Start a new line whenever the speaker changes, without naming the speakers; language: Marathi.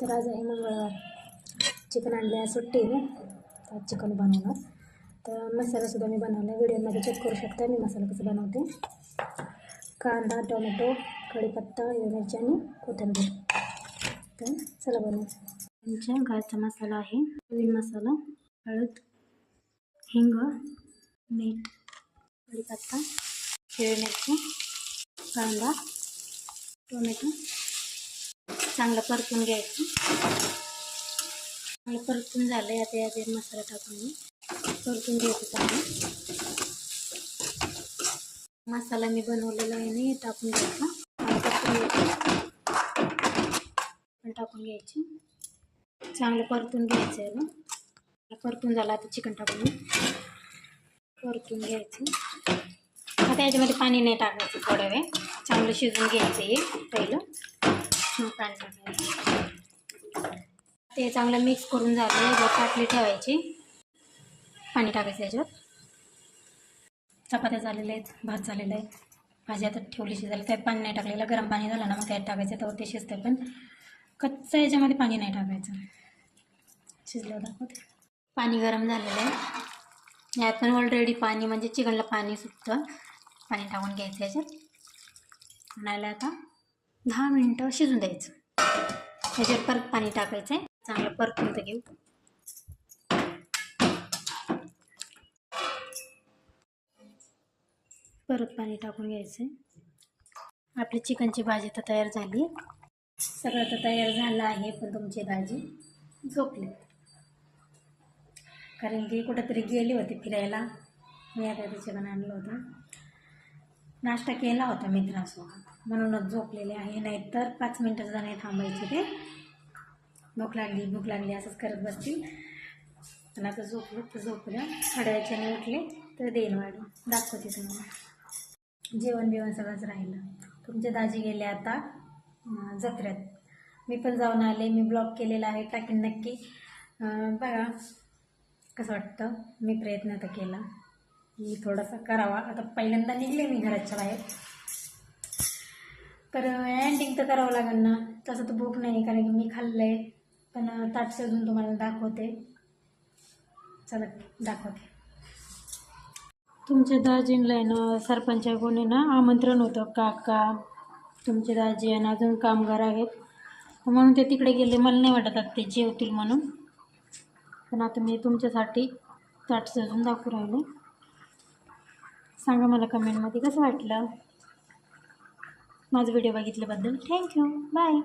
तर आज आहे मंगळवार चिकन आणले आहे सुट्टी आहे आज चिकन बनवणार. तर मसालासुद्धा मी बनवला आहे. व्हिडिओमध्ये चेक करू शकता. मी मसाला कसं बनवते. कांदा टोमॅटो कढीपत्ता मिरची आणि कोथिंबीर. तर चला बनवू. आमच्या घरचा मसाला आहे. नवीन मसाला. हळद हिंग मीठ कढीपत्ता हिरवी मिरची कांदा टोमॅटो. चांगलं परतून घ्यायचं. चांगलं परतून झालं आहे आता यात मसाला टाकून मी. परतून घ्यायचं चांगलं. मसाला मी बनवलेला आहे आणि टाकून घ्यायचा. आणि परतून घ्यायचं. पण टाकून घ्यायची. चांगलं परतून घ्यायचं आहे ना. परतून झालं आता चिकन टाकून. घे. परतून घ्यायचं. आता याच्यामध्ये पाणी नाही टाकायचं थोडा वेळ. चांगलं शिजवून घ्यायचं हे पहिलं. मग पाणी टाकायचं ते चांगलं मिक्स करून झालं याच्यावर पाटली ठेवायची. पाणी टाकायचं याच्यावर चपात्या झालेल्या आहेत भात झालेला आहे. भाजी आता ठेवली शिजायला. त्यात पाणी नाही टाकलेलं. गरम पाणी झालं ना मग त्यात टाकायचं तर ते शिजतं पण. कच्चं याच्यामध्ये पाणी नाही टाकायचं. शिजलं दाखवते पाणी गरम झालेलं आहे. यात पण ऑलरेडी पाणी म्हणजे चिकनला पाणी सुटतं. पाणी टाकून घ्यायचं याच्यात. म्हणायला आता. दहा मिनटं शिजून द्यायचं. याच्यात परत पाणी टाकायचं आहे. चांगलं परतून तर घेऊ. परत पाणी टाकून घ्यायचं आहे. आपली चिकनची भाजी तर तयार झाली. सगळं तर तयार झालं आहे पण तुमची भाजी झोपली. कारण की कुठंतरी गेली होती फिरायला. मी आता चिकन आणलं होतं. नाश्ता केला होता मित्रासोबत. म्हणूनच झोपलेले आहे. नाहीतर पाच मिनटं सुद्धा नाही थांबायचे ते. भूक लागली भूक लागली असंच करत बसतील. पण आता झोपलं तर झोपलं. थोड्या वेळच्याने उठले तर देईन वाढून दाखवते तुम्हाला. जेवण बिवण सगळंच राहिलं. तुमचे दाजी गेले आता जत्र्यात मी पण जाऊन आले. मी ब्लॉग केलेला आहे टाकीन नक्की. बघा कसं वाटतं? मी प्रयत्न तर केला. की थोडासा करावा. आता पहिल्यांदा निघले मी घराच्या बाहेर. तर अँडिंग तर करावं लागेल ना. तसं तर भूक नाही कारण की मी खाल्लं आहे पण अं, ताट तुम्हाला दाखवते. चला दाखवते. तुमच्या दाजींला आहे ना सरपंच कोणी ना आमंत्रण होतं. काका तुमचे दाजी आणि अजून कामगार आहेत. म्हणून ते तिकडे गेले. मला नाही वाटत आता ते जेवतील म्हणून. पण आता मी तुमच्यासाठी ताट सजून दाखवू राहिले. सांगा मला कमेंटमध्ये कसं वाटलं? माझा व्हिडिओ बघितल्याबद्दल थँक्यू बाय